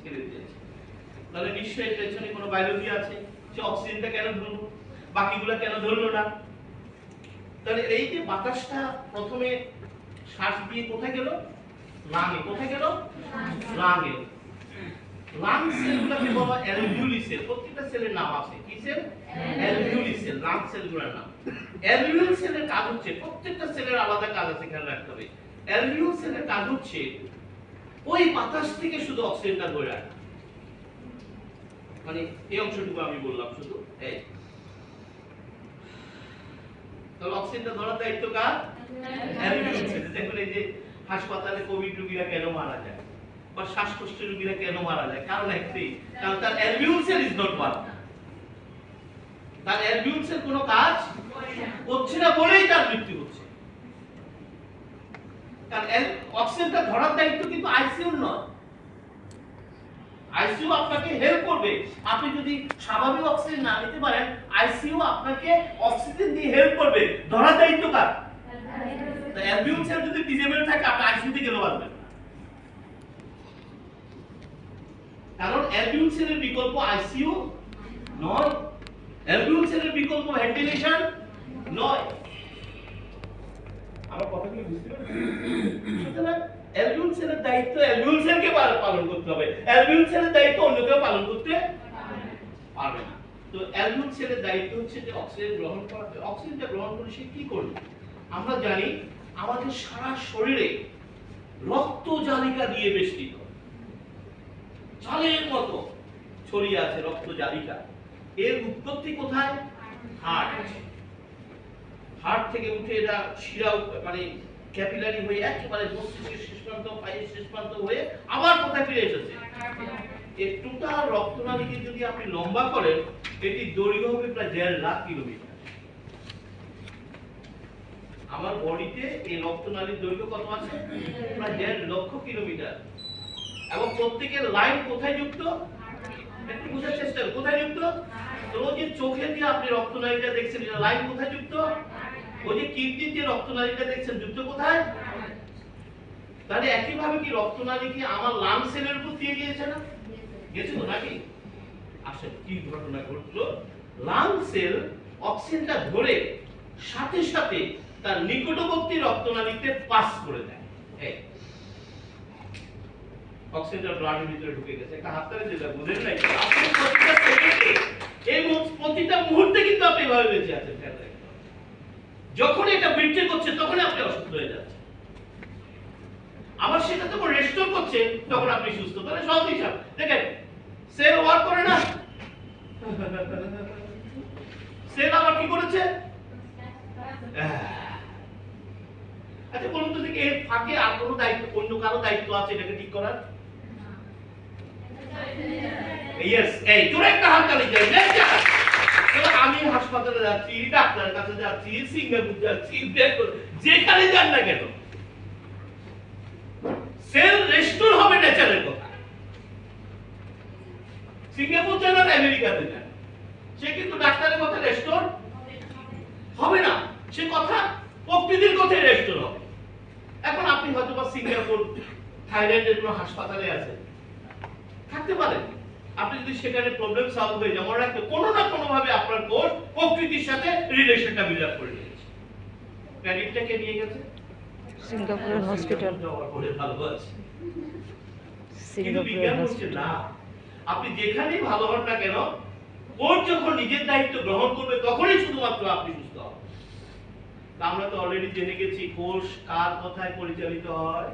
ছেড়ে দিয়েছে। তাহলে নিশ্চয়ই পেছনে কোনো বায়োলজি আছে সে অক্সিজেনটা কেন ধরলো? বাকিগুলো কেন ধরলো না? তাহলে এই যে বাতাসটা প্রথমে শ্বাস দিয়ে কোথায় গেল? লাঙে। কোথায় গেল? লাঙে। লাং সেলগুলোকে বলা অ্যালভিউলি সেল প্রত্যেকটা সেলের নাম আছে। কি সেল অ্যালভিউলি সেল লাং সেলগুলোর নাম। অ্যালভিউল সেলের কাজ হচ্ছে প্রত্যেকটা সেলের আলাদা কাজ আছে, খেয়াল রাখতে হবে। অ্যালভিউল সেলের কাজ হচ্ছে ওই বাতাস থেকে শুধু অক্সিজেনটা ধরে রাখা। মানে এই অংশটুকু আমি বললাম শুধু এই। তাহলে অক্সিজেনটা ধরার দায়িত্ব কার? দেখুন এই যে হাসপাতালে কোভিড রোগীরা কেন মারা যায়? বা শ্বাসকষ্ট রোগীরা কেন মারা যায়? কারণ একটাই কারণ তার alveoli cell is not work তার অ্যালভিউল সেল কোনো কাজ করছে না বলেই তার মৃত্যু হচ্ছে। কারণ অক্সিজেনটা ধরার দায়িত্ব কিন্তু আইসিইউ নয়। আইসিইউ আপনাকে হেল্প করবে। আপনি যদি স্বাভাবিক অক্সিজেন না নিতে পারেন আইসিইউ আপনাকে অক্সিজেন দিয়ে হেল্প করবে। ধরার দায়িত্ব কার? সেল যদি ডিসেবল থাকে, আপনি আইসিইউতে গেলেও পারবেন কারণ সেলের বিকল্প আইসিইউ নয়। সেলের বিকল্প ভেন্টিলেশন নয়। আমার কথাগুলো বুঝতে সুতরাং অ্যালভিউল সেলের দায়িত্ব পাল- পালন করতে হবে। অ্যালভিউল সেলের দায়িত্ব অন্য কেউ পালন করতে পারবে না। তো দায়িত্ব হচ্ছে যে অক্সিজেন গ্রহণ করা। অক্সিজেনটা গ্রহণ করে সে করবে? আমরা জানি আমাদের সারা শরীরে রক্ত জালিকা দিয়ে বেষ্টিত। চালের মতো ছড়িয়ে আছে রক্ত জালিকা। এর উৎপত্তি কোথায়? হার্ট হার্ট থেকে উঠে এরা শিরা মানে ক্যাপিলারি হয়ে একেবারে মস্তিষ্কের শেষ প্রান্ত, পায়ের শেষ প্রান্ত হয়ে আবার কোথায় ফিরে এসেছে? এই টোটাল রক্তনালীকে যদি আপনি লম্বা করেন, এটি দৈর্ঘ্য হবে প্রায় দেড় লাখ কিলোমিটার। আমার বডিতে এই রক্তনালীর দৈর্ঘ্য কত আছে? প্রায় দেড় লক্ষ কিলোমিটার। এবং প্রত্যেকের লাইন কোথায় যুক্ত? একটু বোঝার চেষ্টা। কোথায় যুক্ত? তো যে চোখে দিয়ে আপনি রক্তনালীটা দেখছেন, এটা লাইন কোথায় যুক্ত? ওই যে কিডনি দিয়ে রক্তনালীটা দেখছেন যুক্ত কোথায়? তাহলে একইভাবে কি কি আমার সেলের উপর দিয়ে গিয়েছে না? নাকি? আসলে কি ঘটনা ঘটলো? সেল অক্সিজেনটা ধরে সাথে সাথে তার নিকটবর্তী রক্তনালীতে পাস করে দেয়। এই অক্সিজেনটা ব্লাডের ভিতরে ঢুকে গেছে। একটা যেটা বুঝেন নাই? এই প্রতিটা মুহূর্তে কিন্তু আপনি এভাবে বেঁচে আছেন। যখন এটা বৃদ্ধি করছে তখন আপনি অসুস্থ হয়ে যাচ্ছেন। আবার সেটা যখন রেস্টোর করছে তখন আপনি সুস্থ। তাহলে সহজ হিসাব। দেখেন সেল ওয়ার্ক করে না? সেল আবার কি করেছে? আচ্ছা বলুন তো দেখি এর ফাঁকে আর কোনো দায়িত্ব অন্য কারও দায়িত্ব আছে এটাকে ঠিক করার? ইয়েস এই তোর একটা হাত তালি যাই আমি হাসপাতালে যাচ্ছি, ডাক্তারের কাছে যাচ্ছি, সিঙ্গাপুর যাচ্ছি যেখানে যান না কেন? সেল রেস্টোর হবে নেচারের কথা। সিঙ্গাপুর যান আর আমেরিকাতে যান। সে কিন্তু ডাক্তারের কথা রেস্টোর হবে না। সে কথা প্রকৃতির কথাই রেস্টোর হবে। এখন আপনি হয়তো বা সিঙ্গাপুর, থাইল্যান্ডের কোনো হাসপাতালে আছেন। থাকতে পারেন। আপনি যদি সেখানে প্রবলেম সলভ হয়ে যায় মনে রাখতে কোনো না কোনো ভাবে আপনার কোর্স প্রকৃতির সাথে রিলেশনটা বিল্ড আপ করে নিয়েছে। ক্রেডিটটাকে নিয়ে গেছে? সিঙ্গাপুরের হসপিটাল যাওয়ার পরে ভালো আছে। কিন্তু বিজ্ঞান না আপনি যেখানেই ভালো হন না কেন কোর্ট যখন নিজের দায়িত্ব গ্রহণ করবে তখনই শুধুমাত্র আপনি সুস্থ হবেন। আমরা তো অলরেডি জেনে গেছি কোষ কার কথায় পরিচালিত হয়?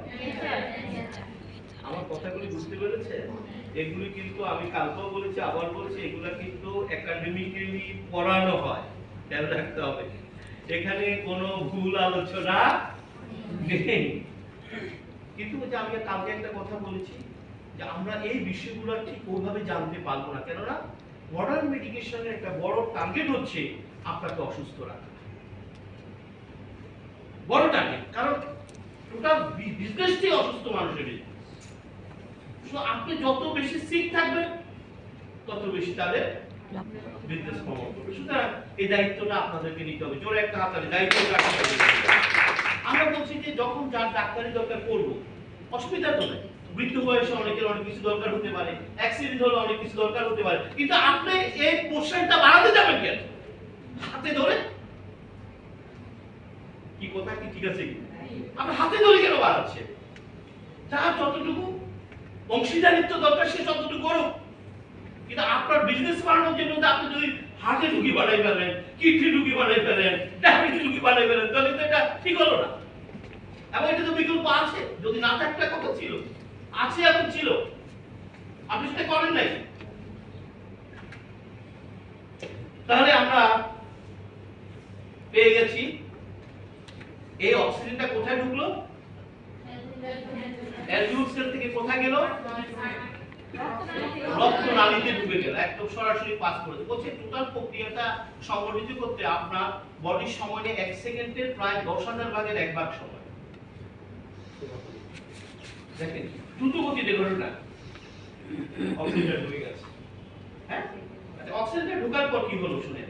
আমার কথাগুলি বুঝতে পেরেছে এগুলি কিন্তু আমি কালকেও বলেছি, আবার বলছি, এগুলা কিন্তু একাডেমিক্যালি পড়ানো হয়। খেয়াল রাখতে হবে। এখানে কোনো ভুল আলোচনা নেই। কিন্তু যে আমি কালকে একটা কথা বলেছি, যে আমরা এই বিষয়গুলো ঠিক ওইভাবে জানতে পারব না। কেননা মডার্ন মেডিকেশনের একটা বড় টার্গেট হচ্ছে আপনাকে অসুস্থ রাখা। বড় টার্গেট কারণ টোটাল বিজনেসটি অসুস্থ মানুষের আপনি যত বেশি সিক থাকবেন, তত বেশি তাদের বিজনেস প্রমোট করবে সুতরাং এই দায়িত্বটা আপনাদেরকে নিতে হবে। জোরে একটা হাতালে। আমরা বলছি যে যখন যার ডাক্তারি দরকার করব অসুবিধা তো বৃদ্ধ বয়সে অনেকের অনেক কিছু দরকার হতে পারে অ্যাক্সিডেন্ট হলে অনেক কিছু দরকার হতে পারে। কিন্তু আপনি এই পোর্শনটা বাড়াতে যাবেন কেন? হাতে ধরে? কি কথা কি ঠিক আছে আপনি হাতে ধরে কেন বাড়াচ্ছেন যার যতটুকু অংশীদারিত্ব দরকার সে ততটুকু করুক। কিন্তু আপনার বিজনেস বাড়ানোর জন্য আপনি যদি হাতে ঢুকি বানাই ফেলেন কিডনি ঢুকি বানাই ফেলেন ডায়াবেটিস ঢুকি বানাই ফেলেন তাহলে তো এটা ঠিক হলো না। এবং এটা তো বিকল্প আছে যদি না থাকলে কথা ছিল আছে এখন ছিল। আপনি সেটা করেন নাই। তাহলে আমরা পেয়ে গেছি। এই অক্সিজেনটা কোথায় ঢুকলো? কোথায় গেল? রক্ত নালীতে ঢুকে গেল। একদম সরাসরি পাস করে বলছে টোটাল প্রক্রিয়াটা সংগঠিত করতে আপনার বডির সময় এক সেকেন্ডের প্রায় দশ হাজার ভাগের এক ভাগ সময়। দেখেন দ্রুত গতিতে ঘটনা অক্সিজেন ঢুকে গেছে। হ্যাঁ? আচ্ছা অক্সিজেনটা ঢোকার পর কি হলো শুনে।